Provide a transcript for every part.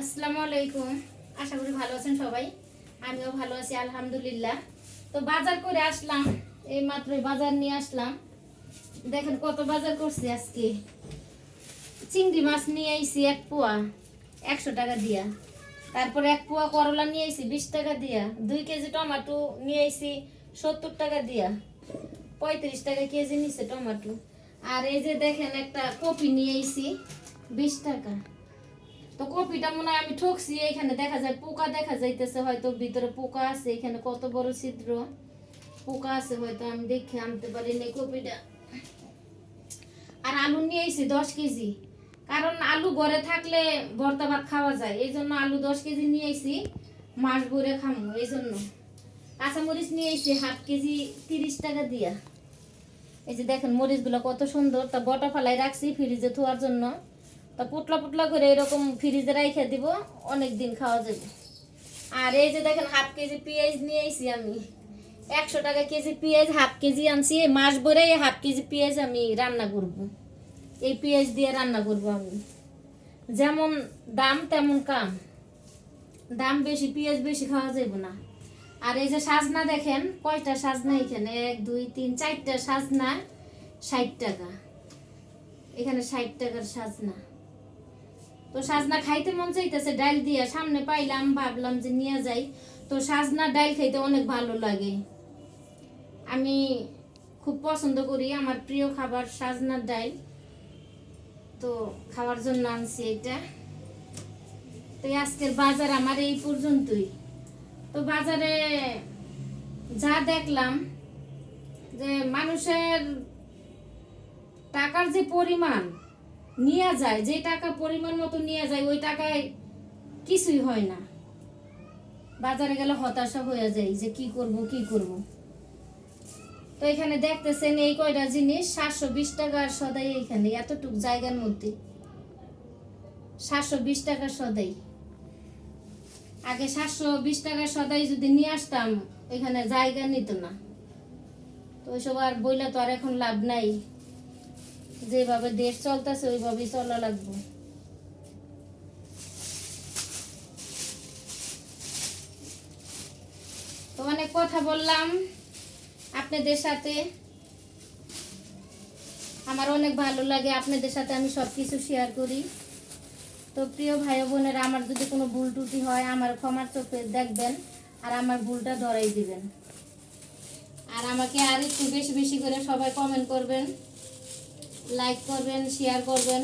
আসসালামু আলাইকুম। আশা করি ভালো আছেন সবাই। আমিও ভালো আছি, আলহামদুলিল্লাহ। তো বাজার করে আসলাম, এই মাত্র বাজার নিয়ে আসলাম। দেখেন কত বাজার করছি আজকে। চিংড়ি মাছ নিয়ে আইছি এক পোয়া, একশো টাকা দিয়া। তারপরে এক পোয়া করলা নিয়ে আইছি বিশ টাকা দিয়া। দুই কেজি টমাটো নিয়ে আইছি সত্তর টাকা দিয়া। পঁয়ত্রিশ টাকা কেজি নিছে টমাটো। আর এই যে দেখেন একটা কপি নিয়ে আইছি বিশ টাকা। তো কপিটা মনে হয় আমি ঠকছি এখানে দেখা যায় পোকা দেখা যাইতেছে, হয়তো ভিতরে পোকা আছে, এখানে কত বড় ছিদ্র। পোকা আছে হয়তো আমি দেখে আনতে পারি না কপিটা। আর আলু নিয়ে এসেছি দশ কেজি। কারণ আলু ঘরে থাকলে ভর্তা ভাত খাওয়া যায় এই জন্য আলু দশ কেজি নিয়ে এসেছি মাছ ভরে খামো এই জন্য কাঁচামরিচ নিয়ে এসেছি হাফ কেজি তিরিশ টাকা দিয়া। এই যে দেখেন মরিচগুলো কত সুন্দর, তা বটা ফালাই রাখছি ফ্রিজে থোয়ার জন্য। তা পুটলা পুটলা করে এরকম ফ্রিজে রাইখে দিব অনেক দিন খাওয়া যাবে। আর এই যে দেখেন হাফ কেজি পেঁয়াজ নিয়ে আইছি আমি। একশো টাকা কেজি পেঁয়াজ, হাফ কেজি আনছি। এই মাস ভরে এই হাফ কেজি পেঁয়াজ আমি রান্না করব। এই পেঁয়াজ দিয়ে রান্না করব আমি। যেমন দাম, তেমন কাম। দাম বেশি, পেঁয়াজ বেশি খাওয়া যাবে না। আর এই যে সাজনা দেখেন, কয়টা সাজনা এখানে? এক, দুই, তিন, চারটা সাজনা, ষাট টাকা। এখানে ষাট টাকার সাজনা। তো সাজনা খাইতে মন চাইতেছে ডাল দিয়া সামনে পাইলাম, ভাবলাম যে নিয়ে যাই। তো সাজনা ডাল খাইতে অনেক ভালো লাগে। আমি খুব পছন্দ করি আমার প্রিয় খাবার সাজনার ডাল তো খাওয়ার জন্য আনছি এটা। তো আজকের বাজার আমার এই পর্যন্তই। তো বাজারে যা দেখলাম যে মানুষের টাকার যে পরিমাণ নিয়ে যায়, যে টাকা পরিমাণ মতো নিয়ে যায়, ওই টাকায় কিছুই হয় না। বাজারে গেলে হতাশা হয়ে যায় যে কি করব কি করব। তো এখানে দেখতেছেন এই কয়টা জিনিস, সাতশো বিশ টাকার সদাই এখানে এতটুক জায়গার মধ্যে। সাতশো বিশ টাকার সদাই। আগে সাতশো বিশ টাকার সদাই যদি নিয়ে আসতাম, এখানে জায়গা নিত না। তো ওইসব আর বইলে তো আর এখন লাভ নাই। যেভাবে দেশ চলতেছে, ওইভাবেই চলা লাগবে। তো অনেক কথা বললাম আপনাদের সাথে। আমার অনেক ভালো লাগে আপনাদের সাথে আমি সব কিছু শেয়ার করি। তো প্রিয় ভাই বোনেরা, আমার যদি কোনো ভুল ত্রুটি হয়, আমার ক্ষমার চোখে দেখবেন আর আমার ভুলটা ধরাই দিবেন। আর আমাকে আর একটু বেশি বেশি করে সবাই কমেন্ট করবেন। লাইক করবেন শেয়ার করবেন।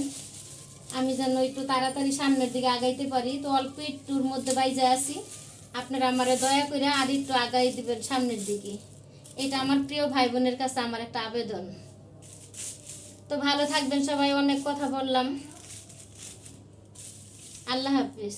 আমি যেন একটু তাড়াতাড়ি সামনের দিকে আগাইতে পারি, তো অল্প একটুর মধ্যে বাইজে আসি। আপনারা আমারে দয়া করে আর একটু আগাই দিবেন সামনের দিকে। এটা আমার প্রিয় ভাই বোনের কাছে আমার একটা আবেদন। তো ভালো থাকবেন সবাই, অনেক কথা বললাম। আল্লাহ হাফিজ।